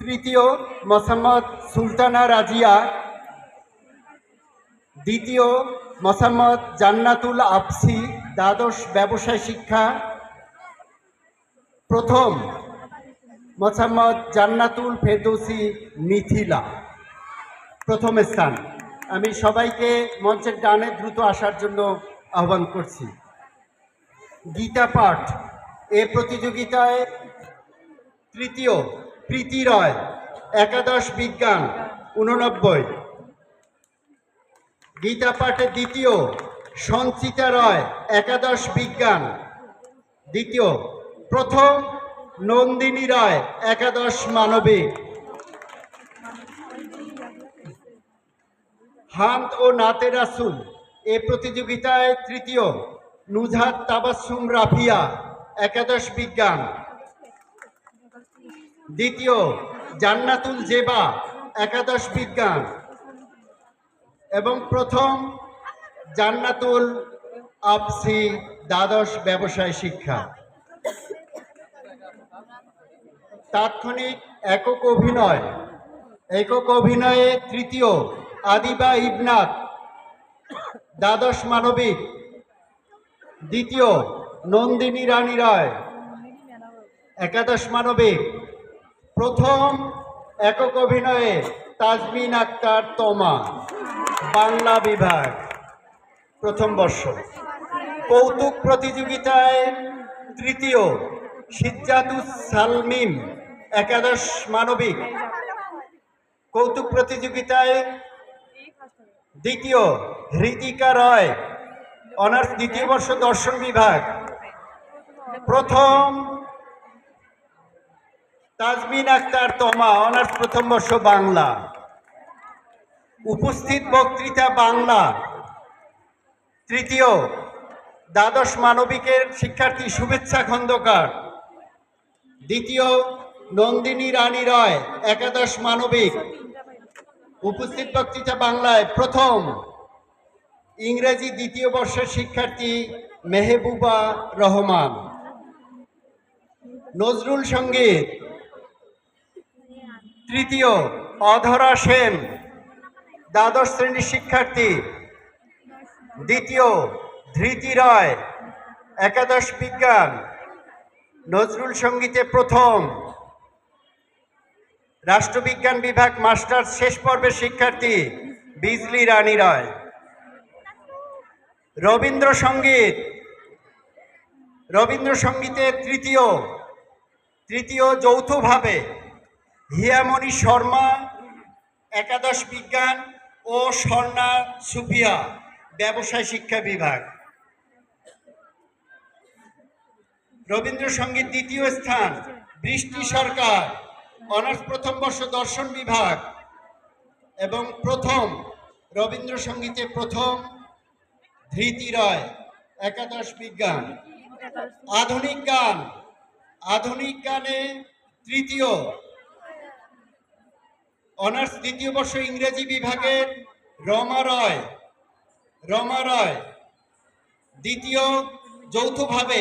তৃতীয় মোসাম্মদ সুলতানা রাজিয়া। দ্বিতীয় মোসাম্মদ জান্নাতুল আফসি, দ্বাদশ ব্যবসায় শিক্ষা। প্রথম মোসাম্মদ জান্নাতুল ফেরদৌসি মিথিলা। প্রথম স্থান। আমি সবাইকে মঞ্চের ডানে দ্রুত আসার জন্য আহ্বান করছি। গীতা পাঠ। এ প্রতিযোগিতায় তৃতীয় প্রীতি রয়, একাদশ বিজ্ঞান, উননব্বই। গীতা পাঠে দ্বিতীয়, সঞ্চিতা রয়, একাদশ বিজ্ঞান। দ্বিতীয়, প্রথম নন্দিনী রায়, একাদশ মানবিক। হান্ত ও নাতে রাসুল এ প্রতিযোগিতায় তৃতীয়, নুজহাত তাবাসুম রাফিয়া, একাদশ বিজ্ঞান। দ্বিতীয়, জান্নাতুল জেবা, একাদশ বিজ্ঞান। এবং প্রথম, জান্নাতুল আফসি দ্বাদশ ব্যবসায় শিক্ষা। তাৎক্ষণিক একক অভিনয়। একক অভিনয়ে তৃতীয়, আদিবা ইবনাথ, দ্বাদশ মানবিক। দ্বিতীয়, নন্দিনী রানী রায়, একাদশ মানবিক। প্রথম একক অভিনয়ে তাজমিন আক্তার তোমা, বাংলা বিভাগ, প্রথম বর্ষ। কৌতুক প্রতিযোগিতায় তৃতীয় সিজ্জাতুস সালমিম একাদশ মানবিক। কৌতুক প্রতিযোগিতায় দ্বিতীয় হৃতিকা রয়, অনার্স দ্বিতীয় বর্ষ দর্শন বিভাগ। প্রথম তাজমিন আক্তার তমা, অনার্স প্রথম বর্ষ বাংলা। উপস্থিত বক্তৃতা বাংলা। তৃতীয়, দ্বাদশ মানবিকের শিক্ষার্থী শুভেচ্ছা খন্দকার। দ্বিতীয়, নন্দিনী রানী রয়, একাদশ মানবিক। উপস্থিত বক্তৃতা বাংলায় প্রথম, ইংরেজি দ্বিতীয় বর্ষের শিক্ষার্থী মেহবুবা রহমান। নজরুল সংগীত। তৃতীয় অধরা সেন, দ্বাদশ শ্রেণির শিক্ষার্থী। দ্বিতীয় ধৃতি রয়, একাদশ বিজ্ঞান, নজরুল সঙ্গীতে প্রথম। রাষ্ট্রবিজ্ঞান বিভাগ মাস্টার্স শেষ পর্বের শিক্ষার্থী বিজলি রানী রায়। রবীন্দ্রসঙ্গীত রবীন্দ্রসঙ্গীতে তৃতীয় তৃতীয় যৌথভাবে হিয়ামণি শর্মা, একাদশ বিজ্ঞান ও স্বর্ণা সুপিয়া, ব্যবসায় শিক্ষা বিভাগ। রবীন্দ্রসঙ্গীত দ্বিতীয় স্থান, বৃষ্টি সরকার, অনার্স প্রথম বর্ষ দর্শন বিভাগ। এবং প্রথম, রবীন্দ্রসঙ্গীতে প্রথম, ধৃতি রয়, একাদশ বিজ্ঞান। আধুনিক গান, আধুনিক গানে তৃতীয় অনার্স দ্বিতীয় বর্ষ ইংরেজি বিভাগের রমা রয় রমা রয়। দ্বিতীয় যৌথভাবে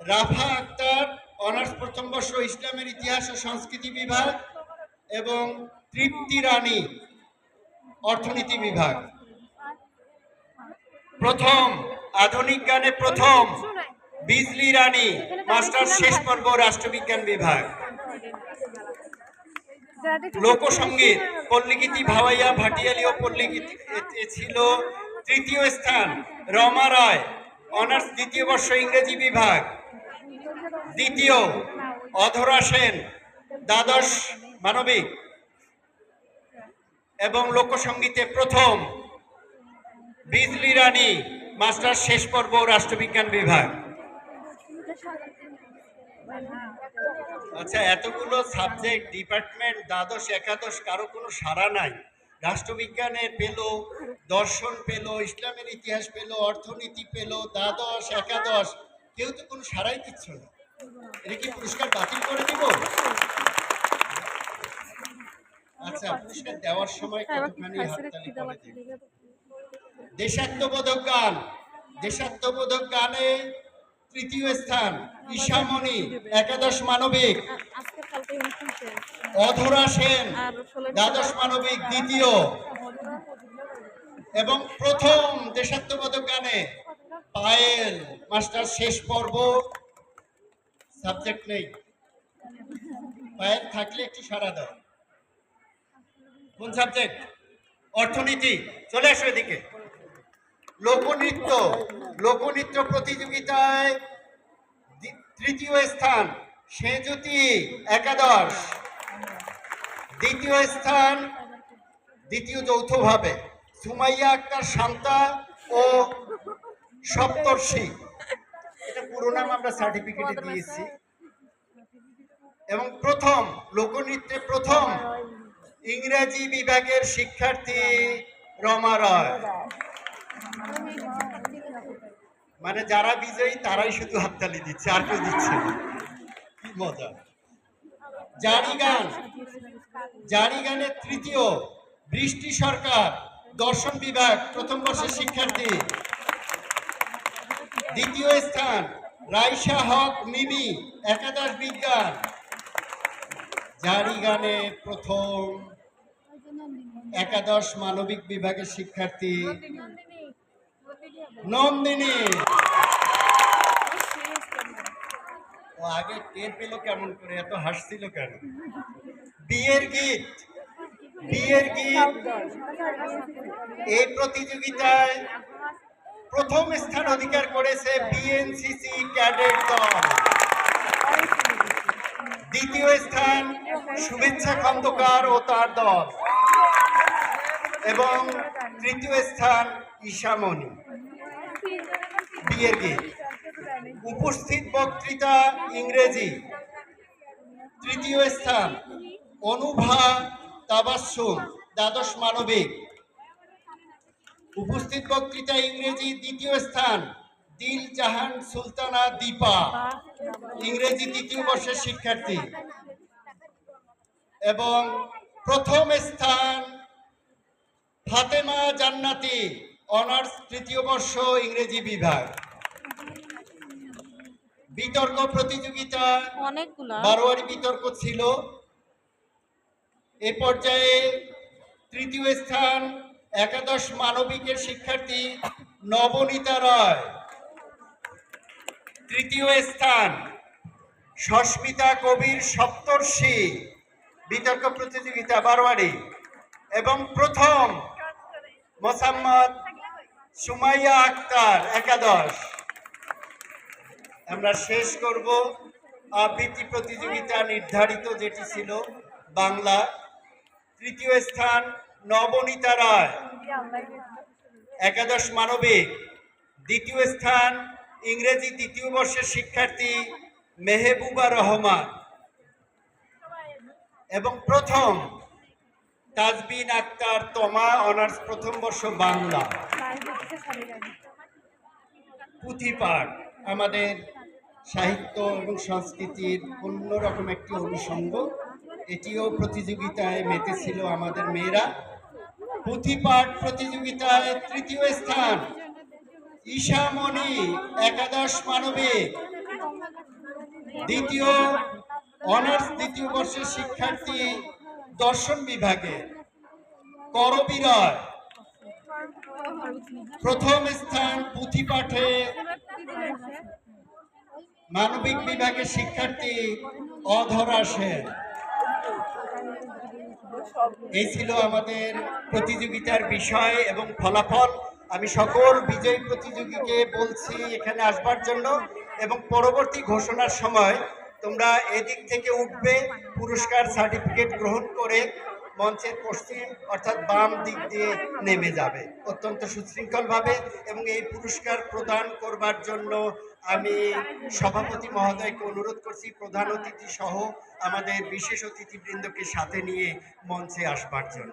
রাফা আক্তার, অনার্স প্রথম বর্ষ ইসলামের ইতিহাস ও সংস্কৃতি বিভাগ এবং তৃপ্তি রানী, অর্থনীতি বিভাগ। প্রথম, আধুনিক গানে প্রথম, বিজলি রানী, মাস্টার শেষ পর্ব রাষ্ট্রবিজ্ঞান বিভাগ। লোকসঙ্গীত পল্লীগীতি ভাওয়াইয়া ভাটিয়ালি ও পল্লীগীতি ছিল তৃতীয় স্থান। রমা রায় অনার্স দ্বিতীয় বর্ষ ইংরেজি বিভাগ। দ্বিতীয় অধরা সেন দ্বাদশ মানবিক। এবং লোকসঙ্গীতে প্রথম বিজলি রানী মাস্টার শেষ পর্ব রাষ্ট্রবিজ্ঞান বিভাগ। আচ্ছা এতগুলো সাবজেক্ট ডিপার্টমেন্ট দ্বাদশ একাদশ কারও কোনো সারা নাই। রাষ্ট্রবিজ্ঞানের পেল দর্শন পেল ইসলামের ইতিহাস পেল অর্থনীতি পেল দ্বাদশ একাদশ কেউ তো কোনো সারাই দিচ্ছ না। এটা কি পুরস্কার বাতিল করে দিব? আচ্ছা পুরস্কার দেওয়ার সময় কতখানি হাততালি করে দেব দেশাত্মবোধক গান দেশাত্মবোধক গানে তৃতীয় স্থান, ঈশামণি, একাদশ মানবিক। অধরা সেন, দ্বাদশ মানবিক, দ্বিতীয়। এবং প্রথম দেশাত্মবোধক গানে পায়েল, মাস্টার শেষ পর্ব। সাবজেক্ট নেই। পায়েল থাকলে একটু সারা দাও। কোন সাবজেক্ট? অর্থনীতি। চলে আসো এদিকে। লোকনৃত্য লোকনৃত্য প্রতিযোগিতায় তৃতীয় স্থান সেজুতি একাদশ। দ্বিতীয় স্থান দ্বিতীয় যৌথভাবে সুমাইয়া আক্তার শান্তা ও সপ্তর্ষি। এটা পুরো নাম আমরা সার্টিফিকেটে দিয়েছি। এবং প্রথম, লোকনৃত্যে প্রথম ইংরেজি বিভাগের শিক্ষার্থী রমা রয়। মানে যারা বিজয়ী, তারাই শুধু হাততালি দিচ্ছে, আর কেউ দিচ্ছে কি মজা। জারি গান। জারি গানের তৃতীয়, বৃষ্টি সরকার, দর্শন বিভাগ, প্রথম বর্ষের শিক্ষার্থী। দ্বিতীয় স্থান, রাইসা হক, মিমি, একাদশ বিজ্ঞান। জারি গানে প্রথম, একাদশ মানবিক বিভাগের শিক্ষার্থী। নন্দিনী। ও আগে টের পেল কেমন করে? এত হাসছিল কেন? বিয়ের গীত। বিয়ের গীত। এই প্রতিযোগিতায় প্রথম স্থান অধিকার করেছে বিএনসিসি ক্যাডেট দল। দ্বিতীয় স্থান শুভেচ্ছা খন্দকার ও তার দল। এবং তৃতীয় স্থান ঈশামণি। গীত উপস্থিত বক্তৃতা ইংরেজি। তৃতীয় স্থান, অনুভা তাবাসুম দ্বাদশ মানবিক। উপস্থিত বক্তৃতা ইংরেজি, দ্বিতীয় স্থান, দিল জাহান সুলতানা দীপা ইংরেজি দ্বিতীয় বর্ষের শিক্ষার্থী। এবং প্রথম স্থান, ফাতেমা জান্নাতি। অনার্স তৃতীয় বর্ষ ইংরেজি বিভাগ। বিতর্ক প্রতিযোগিতা অনেকগুলা। বারোয়ারি বিতর্ক ছিল। এ পর্যায়ে তৃতীয় স্থান একাদশ মানবিকের শিক্ষার্থী নবনীতা রায়। তৃতীয় স্থান সস্মিতা কবির সপ্তর্ষি বিতর্ক প্রতিযোগিতা বারোয়ারি। এবং প্রথম মোসাম্মদ সুমাইয়া আক্তার, একাদশ। আমরা শেষ করব আবৃত্তি প্রতিযোগিতা নির্ধারিত যেটি ছিল বাংলা। তৃতীয় স্থান নবনীতা রায়। একাদশ মানবিক। দ্বিতীয় স্থান ইংরেজি দ্বিতীয় বর্ষের শিক্ষার্থী মেহেবুবা রহমান। এবং প্রথম তাজবিন আক্তার তমা অনার্স প্রথম বর্ষ বাংলা। পুঁথিপাঠ আমাদের সাহিত্য এবং সংস্কৃতির অন্যরকম একটি অনুষঙ্গ। এটিও প্রতিযোগিতায় মেতেছিল আমাদের মেয়েরা। পুঁথিপাঠ প্রতিযোগিতায় তৃতীয় স্থান, ঈশামণি একাদশ মানবিক দ্বিতীয়, অনার্স দ্বিতীয় বর্ষের শিক্ষার্থী দর্শন বিভাগে। করবি রয় প্রথম স্থান পুঁথিপাঠে মানবিক বিভাগের শিক্ষার্থী অধরা সেন। এই ছিল আমাদের প্রতিযোগিতার বিষয় এবং ফলাফল। আমি সকল বিজয়ী প্রতিযোগীকে বলছি এখানে আসবার জন্য এবং পরবর্তী ঘোষণার সময় তোমরা এদিক থেকে উঠবে, পুরস্কার, সার্টিফিকেট গ্রহণ করে মঞ্চের পশ্চিম অর্থাৎ বাম দিক দিয়ে নেমে যাবে অত্যন্ত সুশৃঙ্খলভাবে এবং এই পুরস্কার প্রদান করবার জন্য আমি সভাপতি মহোদয়কে অনুরোধ করছি, প্রধান অতিথি সহ আমাদের বিশেষ অতিথিবৃন্দকে সাথে নিয়ে মঞ্চে আসবার জন্য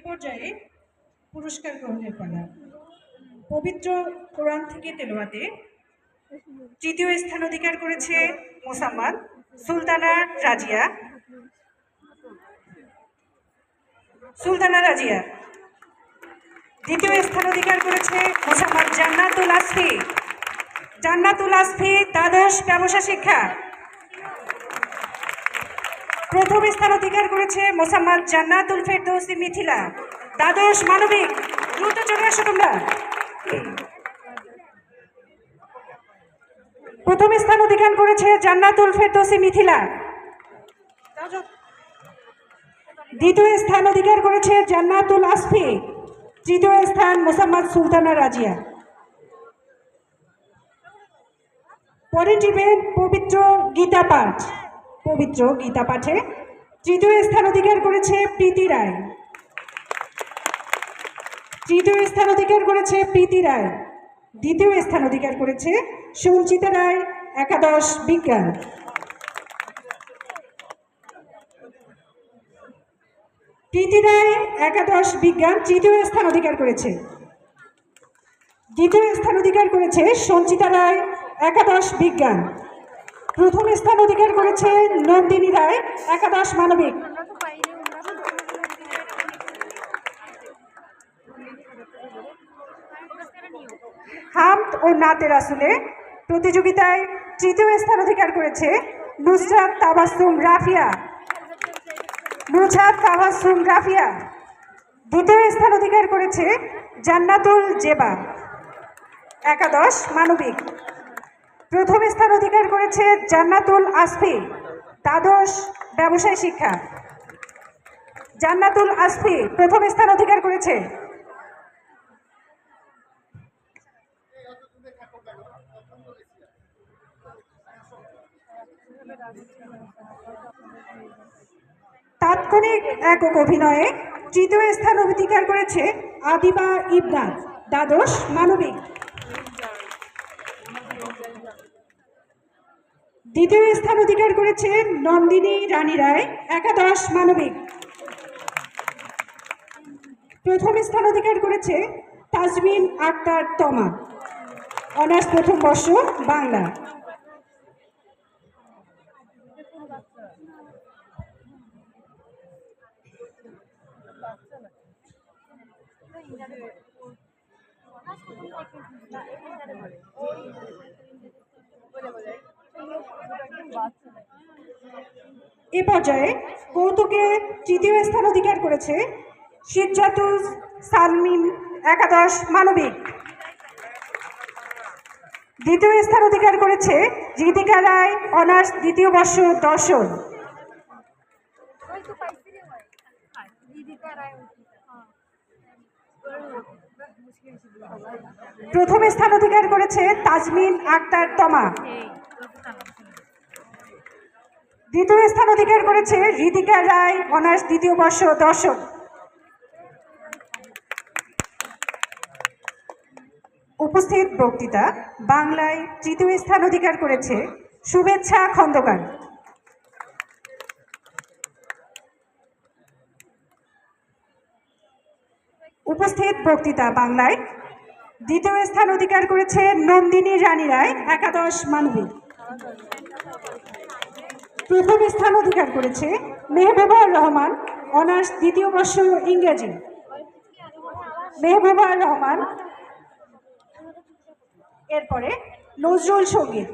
এ পর্যায়ে পুরস্কার গ্রহণের পালা। পবিত্র কোরআন থেকে তেলোয়াতে তৃতীয় স্থান অধিকার করেছে মোসাম্মদ সুলতানা রাজিয়া। সুলতানা রাজিয়া দ্বিতীয় স্থান অধিকার করেছে মোসাম্মদ জান্নাতুল আসফি। জান্নাতুল আসফি দ্বাদশ ব্যবসা শিক্ষা। প্রথম স্থান অধিকার করেছে মোসাম্মদ জান্নাতুল ফেরদৌসি মিথিলা। দ্বাদশ মানবিক, দ্রুত চলে আসো তোমরা। প্রথম স্থান অধিকার করেছে জান্নাতুল ফেরদৌসি মিথিলা। দ্বিতীয় স্থান অধিকার করেছে জান্নাতুল আসফি। তৃতীয় স্থান মোসাম্মদ সুলতানা রাজিয়া। পরের ইভেন্ট পবিত্র গীতা পাঠ। পবিত্র গীতা পাঠে তৃতীয় স্থান অধিকার করেছে প্রীতি রায়। তৃতীয় স্থান অধিকার করেছে প্রীতি রায়। দ্বিতীয় স্থান অধিকার করেছে সঞ্চিতা রায়, একাদশ বিজ্ঞান প্রীতি রায়, একাদশ বিজ্ঞান তৃতীয় স্থান অধিকার করেছে। দ্বিতীয় স্থান অধিকার করেছে সঞ্চিতা রায়, একাদশ বিজ্ঞান প্রথম স্থান অধিকার করেছে নন্দিনী রায়, একাদশ মানবিক। হামদ ও নাতে রাসুলে প্রতিযোগিতায় তৃতীয় স্থান অধিকার করেছে নুসরাত তাবাসুম রাফিয়া। নুসরাত তাবাসুম রাফিয়া। দ্বিতীয় স্থান অধিকার করেছে জান্নাতুল জেবা। একাদশ মানবিক। প্রথম স্থান অধিকার করেছে জান্নাতুল আসফি, দ্বাদশ ব্যবসায় শিক্ষা। জান্নাতুল আসফি প্রথম স্থান অধিকার করেছে। তাৎক্ষণিক একক অভিনয়ে তৃতীয় স্থান অধিকার করেছে আদিবা ইবনাথ দ্বাদশ মানবিক। দ্বিতীয় স্থান অধিকার করেছে নন্দিনী রানী রায়, একাদশ মানবিক। প্রথম স্থান অধিকার করেছে তাজমিন আক্তার তমা অনার্স প্রথম বর্ষ বাংলা। এ পর্যায়ে কৌতুকে তৃতীয় স্থান অধিকার করেছে সিজ্জাতুল সালমিন একাদশ মানবিক। দ্বিতীয় স্থান অধিকার করেছে ঋতিকা রায়, অনার্স দ্বিতীয় বর্ষ দর্শন। প্রথম স্থান অধিকার করেছে তাজমিন আক্তার তমা। দ্বিতীয় স্থান অধিকার করেছে ঋতিকা রায়, অনার্স দ্বিতীয় বর্ষ দর্শন উপস্থিত বক্তৃতা, বাংলায় তৃতীয় স্থান অধিকার করেছে শুভেচ্ছা খন্দকার। উপস্থিত বক্তৃতা, বাংলায় দ্বিতীয় স্থান অধিকার করেছে নন্দিনী রানী রায়, একাদশ মানবিক। প্রথম স্থান অধিকার করেছে মেহবুবা রহমান, অনার্স দ্বিতীয় বর্ষ ইংরেজি। মেহবুবা রহমান, এরপরে নজরুল সংগীত।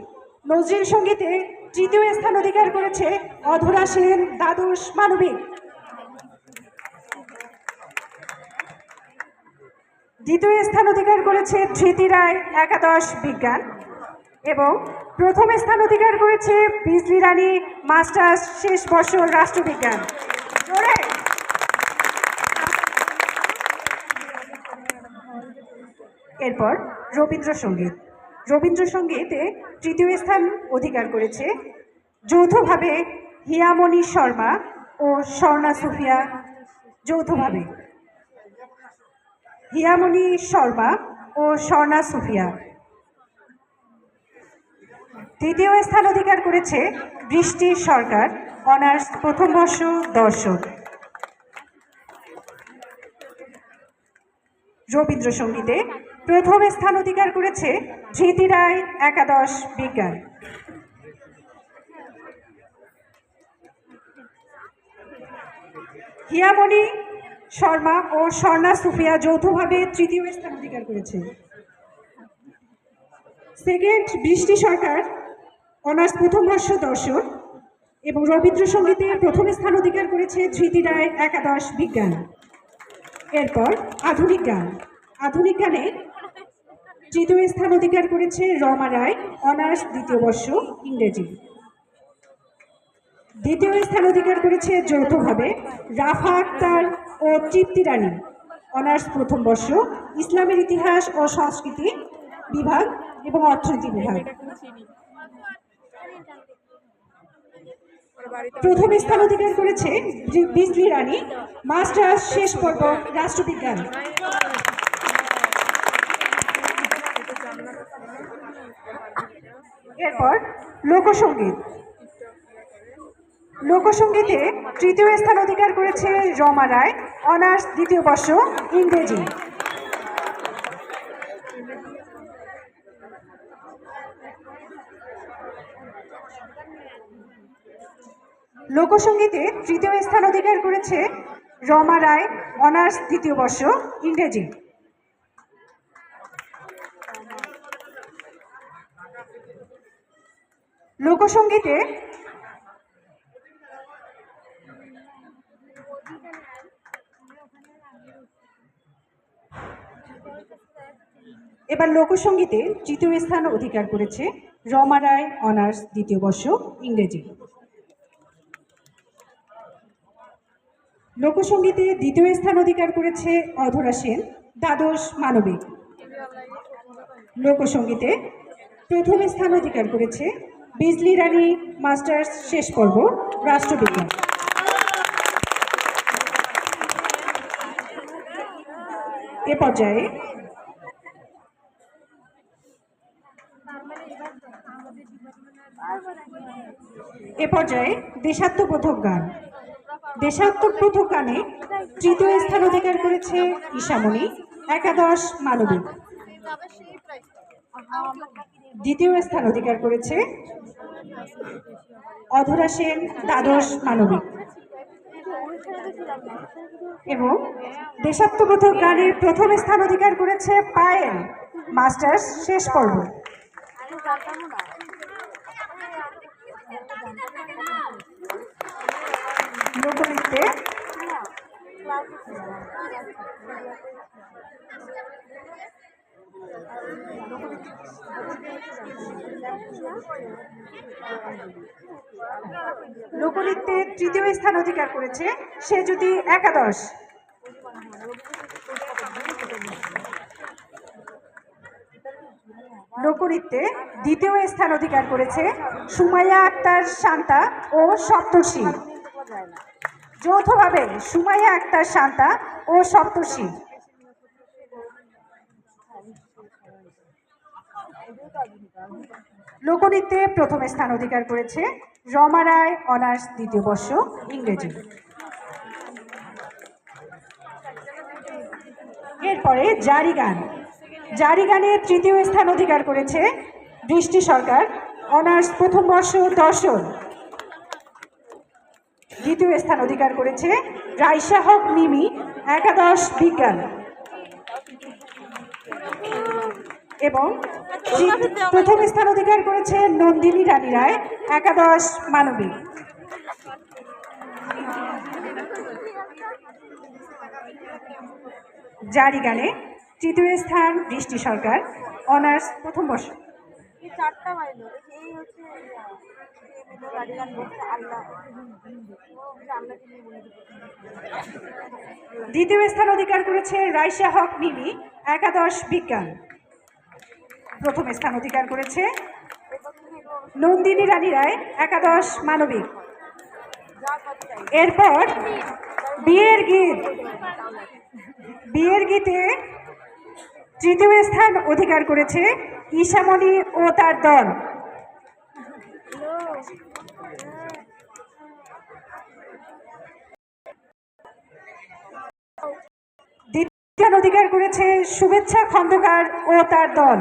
নজরুল সঙ্গীতে তৃতীয় স্থান অধিকার করেছে অধরা সেন দ্বাদশ মানবিক। দ্বিতীয় স্থান অধিকার করেছে ধৃতি রায়, একাদশ বিজ্ঞান। এবং প্রথম স্থান অধিকার করেছে বিজলি রানী মাস্টার্স শেষ বর্ষ রাষ্ট্রবিজ্ঞান। এরপর রবীন্দ্রসঙ্গীত। রবীন্দ্রসঙ্গীতে তৃতীয় স্থান অধিকার করেছে যৌথভাবে হিয়ামণি শর্মা ও স্বর্ণা সুফিয়া। যৌথভাবে হিয়ামণি শর্মা ও স্বর্ণা সুফিয়া। তৃতীয় স্থান অধিকার করেছে বৃষ্টি সরকার, অনার্স প্রথম বর্ষ দর্শক। রবীন্দ্রসঙ্গীতে প্রথম স্থান অধিকার করেছে ধৃতি রায়, একাদশ বিজ্ঞান। হিয়ামণি শর্মা ও স্বর্ণা সুফিয়া যৌথভাবে তৃতীয় স্থান অধিকার করেছে। সেকেন্ড বৃষ্টি সরকার অনার্স প্রথম বর্ষ দর্শক এবং রবীন্দ্রসঙ্গীতে প্রথম স্থান অধিকার করেছে ধৃতি রায় একাদশ বিজ্ঞান। এরপর আধুনিক গান। আধুনিক গানে তৃতীয় স্থান অধিকার করেছে রমা রায়, অনার্স দ্বিতীয় বর্ষ ইংরেজি। দ্বিতীয় স্থান অধিকার করেছে যৌথভাবে রাফা আক্তার ও তৃপ্তি রানী। অনার্স প্রথম বর্ষ ইসলামের ইতিহাস ও সংস্কৃতি বিভাগ এবং অর্থনীতি বিভাগ। প্রথম স্থান অধিকার করেছে বিজলি রানী। মাস্টার্স শেষ পর্ব রাষ্ট্রবিজ্ঞান। এরপর লোকসঙ্গীত লোকসঙ্গীতে তৃতীয় স্থান অধিকার করেছে রমা রায় অনার্স দ্বিতীয় বর্ষ ইংরেজি। লোকসঙ্গীতে তৃতীয় স্থান অধিকার করেছে রমা রায়, অনার্স দ্বিতীয় বর্ষ, ইংরেজি। লোকসঙ্গীতে এবার লোকসঙ্গীতে তৃতীয় স্থান অধিকার করেছে রমা রায়, অনার্স দ্বিতীয় বর্ষ, ইংরেজি। লোকসঙ্গীতে দ্বিতীয় স্থান অধিকার করেছে অধরা সেন, দ্বাদশ মানবিক। লোকসঙ্গীতে প্রথম স্থান অধিকার করেছে বিজলি রানী, মাস্টার্স শেষ পর্ব, রাষ্ট্রবিজ্ঞান। এ পর্যায়ে এ পর্যায়ে দেশাত্মবোধক গান। দেশাত্মবোধক গানে তৃতীয় স্থান অধিকার করেছে ঈশামণি, একাদশ মানবিক। দ্বিতীয় স্থান অধিকার করেছে অধরা সেন, দ্বাদশ মানবিক। এবং দেশাত্মবোধক গানের প্রথম স্থান অধিকার করেছে পায়েল, মাস্টার্স শেষ পর্ব। লোকনৃত্যে লোকনৃত্যে তৃতীয় স্থান অধিকার করেছে সে যদি একাদশ। লোকনৃত্যে দ্বিতীয় স্থান অধিকার করেছে সুমাইয়া আক্তার শান্তা ও সপ্তর্ষি। যৌথভাবে সুমাইয়া আক্তার শান্তা ও সপ্তর্ষি। লোকনৃত্যে প্রথম স্থান অধিকার করেছে রমা রায়, অনার্স দ্বিতীয় বর্ষ ইংরেজি। এরপরে জারি গান। জারি গানে তৃতীয় স্থান অধিকার করেছে বৃষ্টি সরকার, অনার্স প্রথম বর্ষ দর্শন। দ্বিতীয় স্থান অধিকার করেছে রাইসা হক মিমি, একাদশ বিজ্ঞান। এবং প্রথম স্থান অধিকার করেছে নন্দিনী রানী রায়, একাদশ মানবিক। জারি গানে তৃতীয় স্থান বৃষ্টি সরকার, অনার্স প্রথম বর্ষ। চারটা দ্বিতীয় স্থান অধিকার করেছে রাইসা হক মিমি, একাদশ বিজ্ঞান। প্রথম স্থান অধিকার করেছে নন্দিনী রানী রায়, একাদশ মানবিক। এরপর বিয়ের গীত। বিয়ের গীতে তৃতীয় স্থান অধিকার করেছে ঈশামণি ও তার দল। দ্বিতীয় অধিকার করেছে শুভেচ্ছা খন্দকার ও তার দল।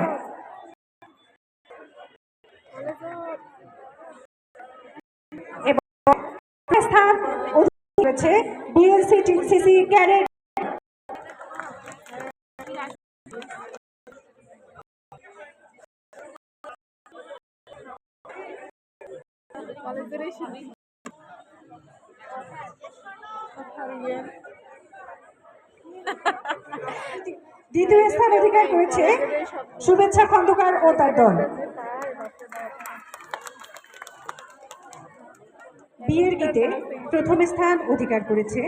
স্থান করেছে বিএলসি দ্বিতীয় স্থান অধিকার করেছে শুভেচ্ছা খন্দকার ও তার দল। বিয়ের গীতে প্রথম স্থান অধিকার করেছে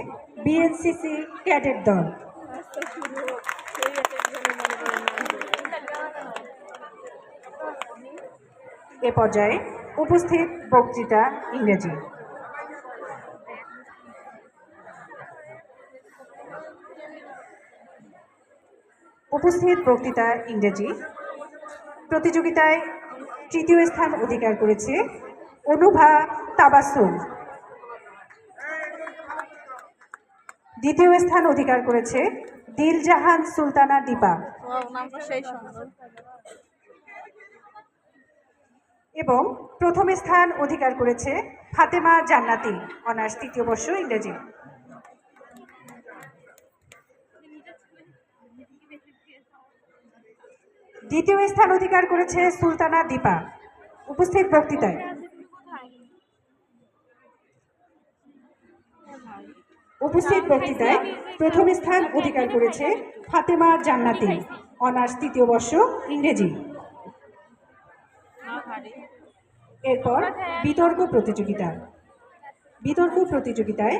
বিএনসিসি ক্যাডেট দল। এ পর্যায়ে উপস্থিত বক্তৃতা ইংরেজি। উপস্থিত বক্তৃতা ইংরেজি প্রতিযোগিতায় তৃতীয় স্থান অধিকার করেছে অনুভা তাবাসুম। দ্বিতীয় স্থান অধিকার করেছে দিলজাহান সুলতানা দীপা। এবং প্রথম স্থান অধিকার করেছে ফাতেমা জান্নাতি, অনার্স, তৃতীয় বর্ষ ইংরেজি। দ্বিতীয় স্থান অধিকার করেছে সুলতানা দীপা। উপস্থিত বক্তৃতায়। উপস্থিত বক্তৃতায় প্রথম স্থান অধিকার করেছে ফাতেমা জান্নাতি। অনার্স তৃতীয় বর্ষ ইংরেজি। এরপর বিতর্ক প্রতিযোগিতা। বিতর্ক প্রতিযোগিতায়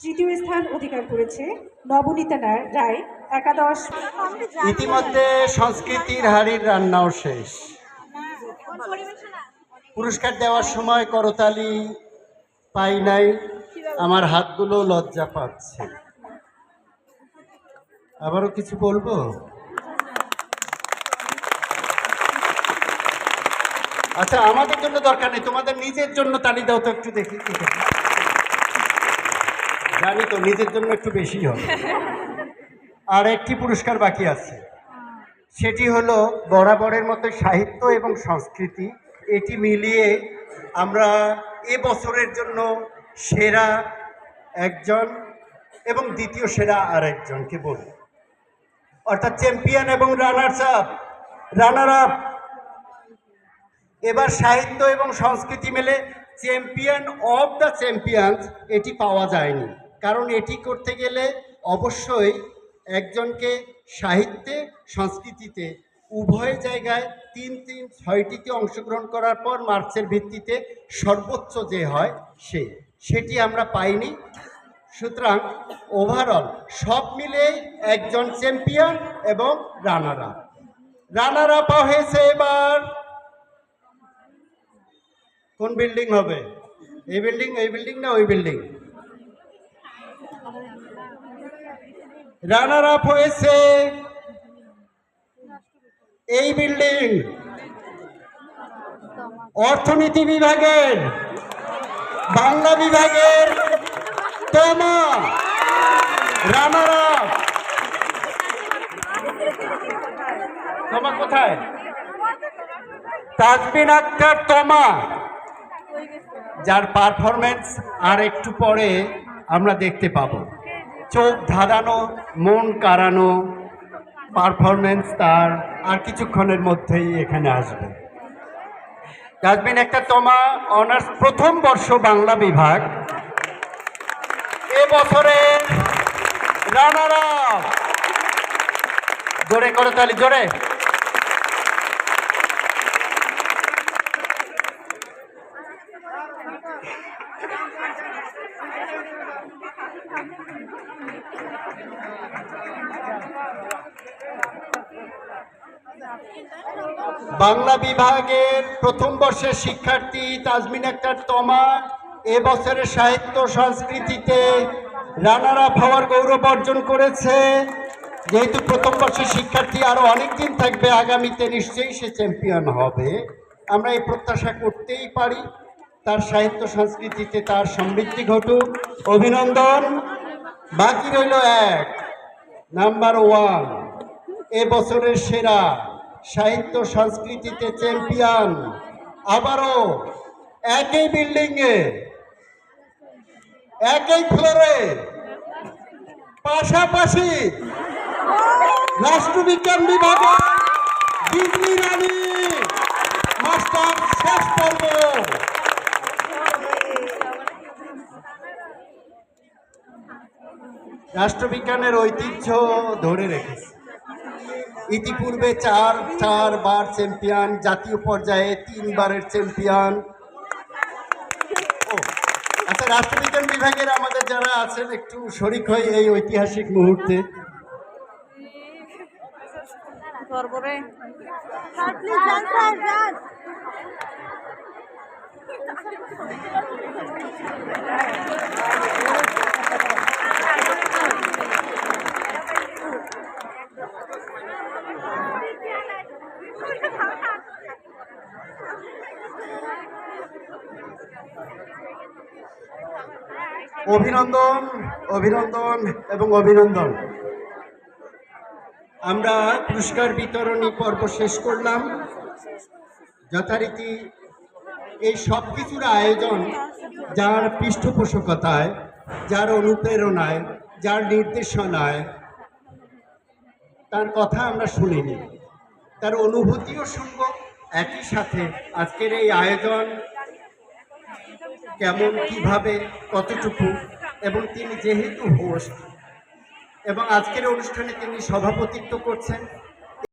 তৃতীয় স্থান অধিকার করেছে নবনীতা রায় একাদশ। ইতিমধ্যে সংস্কৃতির হাড়ির রান্নাও শেষ। পুরস্কার দেওয়ার সময় করতালি পাই নাই, আমার হাতগুলো লজ্জা পাচ্ছে। আবারও কিছু বলব? আচ্ছা আমাদের জন্য দরকার নেই, তোমাদের নিজের জন্য তালি দাও তো একটু দেখি। জানি তো নিজের জন্য একটু বেশি হবে। আর একটি পুরস্কার বাকি আছে। সেটি হলো বরাবরের মতো সাহিত্য এবং সংস্কৃতি। এটি মিলিয়ে আমরা এ বছরের জন্য সেরা একজন এবং দ্বিতীয় সেরা আর একজনকে বলি। অর্থাৎ চ্যাম্পিয়ন এবং রানার্স আপ, রানার আপ। এবার সাহিত্য এবং সংস্কৃতি মেলে চ্যাম্পিয়ন অফ দ্য চ্যাম্পিয়ন্স এটি পাওয়া যায়নি। কারণ এটি করতে গেলে অবশ্যই একজনকে সাহিত্যে, সংস্কৃতিতে, উভয় জায়গায় তিন তিন ছয়টিতে অংশগ্রহণ করার পর মার্কসের ভিত্তিতে সর্বোচ্চ যে হয় সে, সেটি আমরা পাইনি। সুতরাং ওভারঅল সব মিলে একজন চ্যাম্পিয়ন এবং রানার আপ রানার আপ হয়েছে এবার কোন বিল্ডিং হবে? এই বিল্ডিং এই বিল্ডিং না ওই বিল্ডিং রানার আপ হয়েছে এই বিল্ডিং। অর্থনীতি বিভাগের, বাংলা বিভাগের তোমা। রানার আপ তোমা কোথায়? তাজবিন আক্তার তোমা। যার পারফরমেন্স আর একটু পরে আমরা দেখতে পাবো। চোখ ধাঁধানো, মন কারানো পারফরমেন্স তার আর কিছুক্ষণের মধ্যেই এখানে আসবে। ডাস্টবিন একটা তোমা অনার্স প্রথম বর্ষ বাংলা বিভাগ। এ বছরের রানার জোরে করে তাহলে জোরে। বাংলা বিভাগের প্রথম বর্ষের শিক্ষার্থী তাজমিন আক্তার তমা এবছরের সাহিত্য সংস্কৃতিতে রানার হওয়ার গৌরব অর্জন করেছে। যেহেতু প্রথম বর্ষের শিক্ষার্থী আরও অনেক দিন থাকবে, আগামীতে নিশ্চয়ই সে চ্যাম্পিয়ন হবে। আমরা এই প্রত্যাশা করতেই পারি, তার সাহিত্য সংস্কৃতিতে তার সমৃদ্ধি ঘটুক। অভিনন্দন। বাকি রইল এক, নাম্বার ওয়ান, এ বছরের সেরা সাহিত্য সংস্কৃতিতে চ্যাম্পিয়ন। আবারও একই বিল্ডিংয়ে, একই ফ্লোরে, পাশাপাশি রাষ্ট্রবিজ্ঞান বিভাগে বিজলি রানী, মাস্টার শেষ পর্ব। রাষ্ট্রবিজ্ঞানের ঐতিহ্য ধরে রেখেছে। ইতিপূর্বে চার চারবার চ্যাম্পিয়ন, জাতীয় পর্যায়ে তিনবারের চ্যাম্পিয়ন। আচ্ছা রাষ্ট্রবিজ্ঞান বিভাগের আমাদের যারা আছেন, একটু শরিক হয় এই ঐতিহাসিক মুহূর্তে। অভিনন্দন অভিনন্দন এবং অভিনন্দন। আমরা পুরস্কার বিতরণী পর্ব শেষ করলাম। যথারীতি এই সব কিছুর আয়োজন যার পৃষ্ঠপোষকতায়, যার অনুপ্রেরণায়, যার নির্দেশনায়, তার কথা আমরা শুনিনি। তার অনুভূতিও শুনব একই সাথে আজকের এই আয়োজন কেমন কীভাবে কতটুকু এবং তিনি যেহেতু হোস্ট এবং আজকের অনুষ্ঠানে তিনি সভাপতিত্ব করছেন